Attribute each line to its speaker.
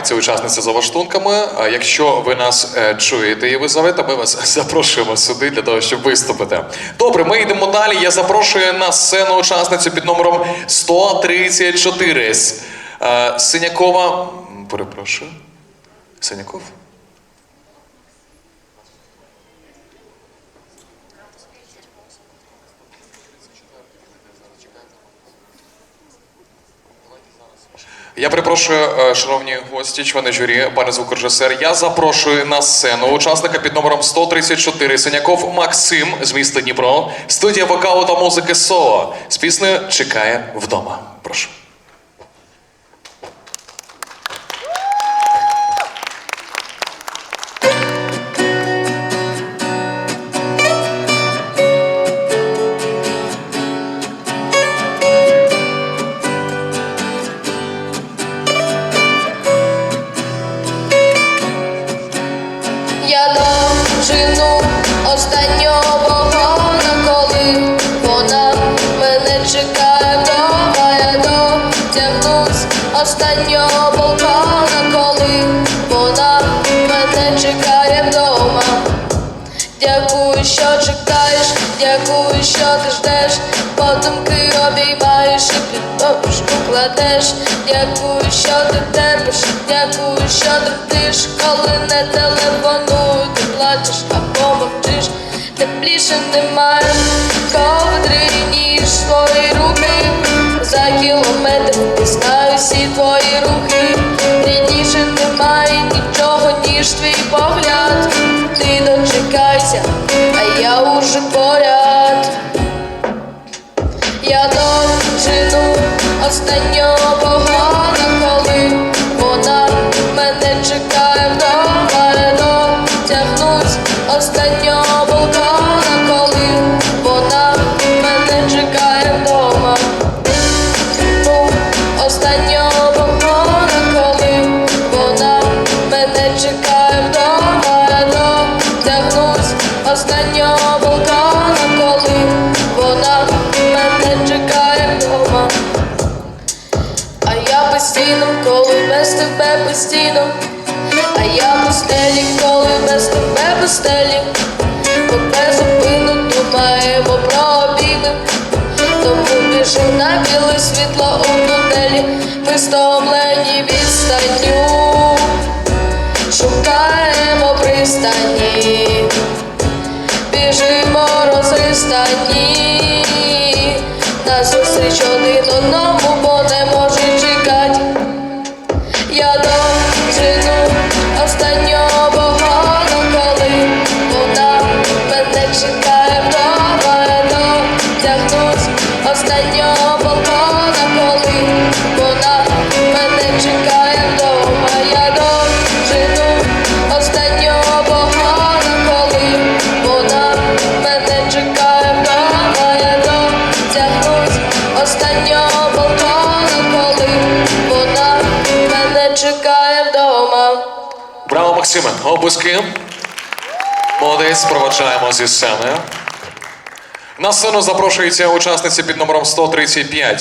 Speaker 1: ховається учасниця за ваштунками. Якщо ви нас е, чуєте Єлизавета, ми вас запрошуємо сюди для того, щоб виступити. Добре, ми йдемо далі. Я запрошую на сцену учасницю під номером 134. С- е, Синякова. Перепрошую. Синяков? Я перепрошую, е, шановні гості, члени журі, пане звукорежисер. Я запрошую на сцену учасника під номером 134 Синяков Максим з міста Дніпро, студія вокалу та музики соло з піснею Чекає вдома. Прошу.
Speaker 2: Останнього балкона, коли вона мене чекає вдома. Дякую, що чекаєш, дякую, що ти ждеш, подумки обіймаєш і під подушку. Дякую, що ти терпиш, дякую, що тих, коли не телефонують, ти плачеш або мовчиш. Тепліше немає ковдри, ніж твої руки. За кілометр рухи. Рідніше немає нічого, ніж твій погляд. Ти дочекайся, а я уже поряд. Я дожину останнього погана, коли вона мене чекає вдома, я дотягнусь останнього я коли без тебе постійно, а я постелі, коли без тебе постелі, ми безупинно думаємо про обійми. Тому біжу на біле світло у тунелі, ми стомлені відстанню, шукаємо пристані, біжимо розристані, назустріч один одному, останнього балкона, коли вона мене чекає вдома, я дожину останнього вагона, коли вона мене чекає вдома, я дотягнусь останнього балкона, коли вона мене чекає вдома.
Speaker 1: Браво, Максиме! Облиски. Молодець, проваджаємо зі сцени. На сцену запрошується учасниця під номером 135.